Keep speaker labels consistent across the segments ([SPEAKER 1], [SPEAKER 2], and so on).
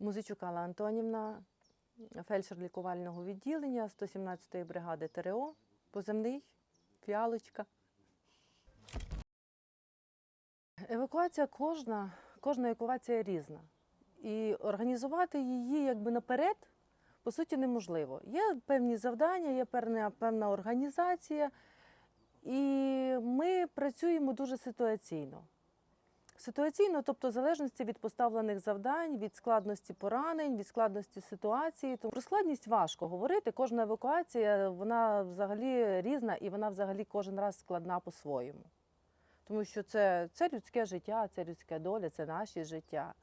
[SPEAKER 1] Музичук Алла Антонівна, фельдшер лікувального відділення 117-ї бригади ТРО, поземний, фіалочка. Евакуація кожна, кожна евакуація різна. І організувати її якби наперед, по суті, неможливо. Є певні завдання, є певна, певна організація, і ми працюємо дуже ситуаційно. Ситуаційно, тобто в залежності від поставлених завдань, від складності поранень, від складності ситуації. Тому про складність важко говорити. Кожна евакуація вона взагалі різна і вона взагалі кожен раз складна по-своєму. Тому що це, це людське життя, це людська доля, це наші життя.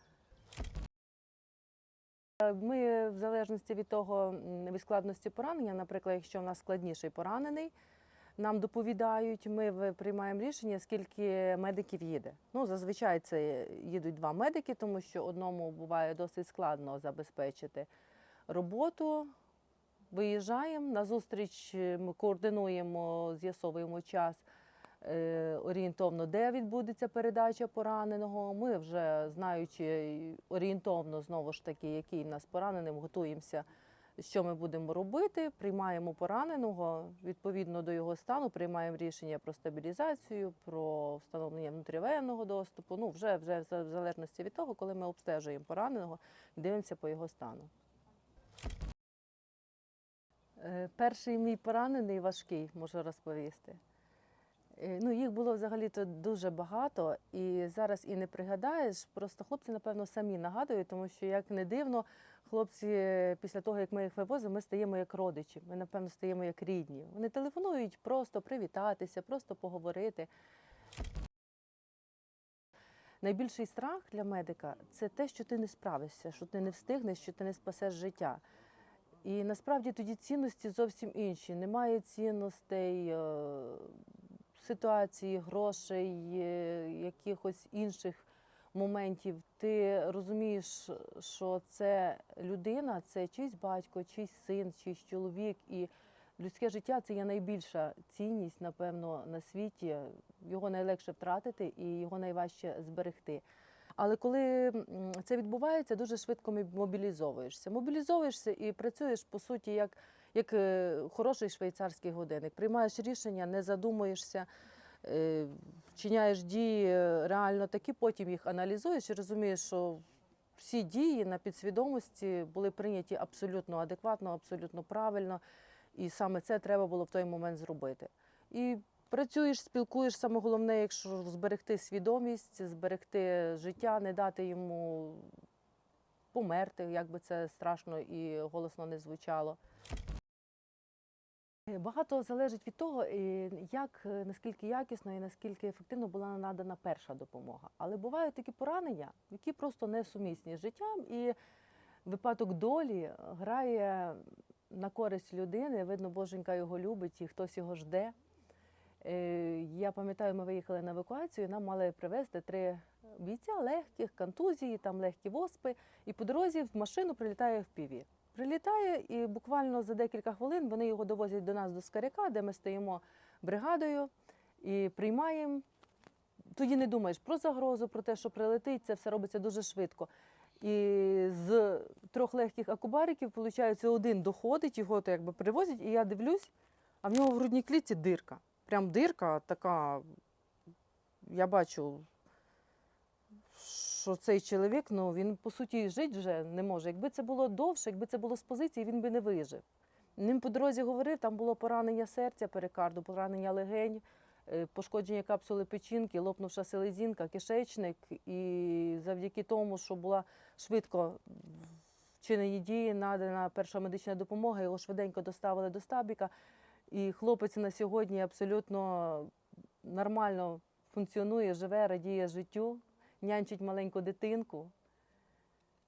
[SPEAKER 1] Ми в залежності від того від складності поранення, наприклад, якщо в нас складніший поранений, нам доповідають, ми приймаємо рішення, скільки медиків їде. Ну, зазвичай це їдуть два медики, тому що одному буває досить складно забезпечити роботу. Виїжджаємо на зустріч, ми координуємо, з'ясовуємо час е, орієнтовно, де відбудеться передача пораненого. Ми вже знаючи орієнтовно знову ж таки, який в нас поранений, готуємося що ми будемо робити. Приймаємо пораненого відповідно до його стану, приймаємо рішення про стабілізацію, про встановлення внутрівенного доступу. Ну, вже, вже в залежності від того, коли ми обстежуємо пораненого, дивимося по його стану. Е, Перший мій поранений важкий, можу розповісти. Е, Ну, їх було взагалі-то дуже багато, і зараз і не пригадаєш. Просто хлопці, напевно, самі нагадують, тому що, як не дивно, хлопці е, після того, як ми їх вивозимо, ми стаємо як родичі. Ми, напевно, стаємо як рідні. Вони телефонують просто привітатися, просто поговорити. Найбільший страх для медика це те, що ти не справишся, що ти не встигнеш, що ти не спасеш життя. І насправді тоді цінності зовсім інші. Немає цінностей е, ситуації, грошей, е, якихось інших моментів. Ти розумієш, що це людина, це чийсь батько, чийсь син, чийсь чоловік. І людське життя це є найбільша цінність, напевно, на світі. Його найлегше втратити і його найважче зберегти. Але коли це відбувається, дуже швидко мобілізовуєшся. Мобілізовуєшся і працюєш по суті як, як е, хороший швейцарський годинник. Приймаєш рішення, не задумуєшся, вчиняєш дії е, реально такі, потім їх аналізуєш і розумієш, що всі дії на підсвідомості були прийняті абсолютно адекватно, абсолютно правильно, і саме це треба було в той момент зробити. І працюєш, спілкуєш, саме головне, якщо зберегти свідомість, зберегти життя, не дати йому померти, як би це страшно і голосно не звучало. Е, Багато залежить від того, е, як е, наскільки якісно і наскільки ефективно була надана перша допомога. Але бувають такі поранення, які просто несумісні з життям, і випадок долі грає на користь людини. Видно, боженька його любить і хтось його жде. Я пам'ятаю, ми виїхали на евакуацію, нам мали привезти три бійця легких, контузії, там легкі воспи. І по дорозі в машину прилітає впіві. Прилітає, і буквально за декілька хвилин вони його довозять до нас до Скаряка, де ми стоїмо бригадою і приймаємо. Тоді не думаєш про загрозу, про те, що прилетить, це все робиться дуже швидко. І з трьох легких акубариків, виходить, один доходить, його то якби привозять, і я дивлюсь, а в нього в грудній клітці дирка. Прям дирка така. Я бачу, що цей чоловік, ну він по суті жити вже не може. Якби це було довше, якби це було з позиції, він би не вижив. Ним по дорозі говорив, там було поранення серця перикарду, поранення легень, е, пошкодження капсули печінки, лопнувша селезінка, кишечник. І завдяки тому, що була швидко вчинені дії, надана перша медична допомога, його швиденько доставили до стабіка. І хлопець на сьогодні абсолютно нормально функціонує, живе, радіє життю, нянчить маленьку дитинку.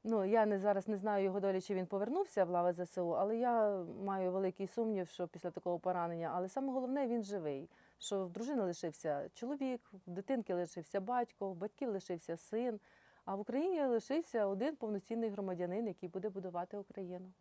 [SPEAKER 1] Ну, я не, зараз не знаю його долі, чи він повернувся в лави ЗСУ, але я маю великий сумнів, що після такого поранення. Але саме головне, він живий. Що в дружини лишився чоловік, в дитинки лишився батько, в батьків лишився син, а в Україні лишився один повноцінний громадянин, який буде будувати Україну.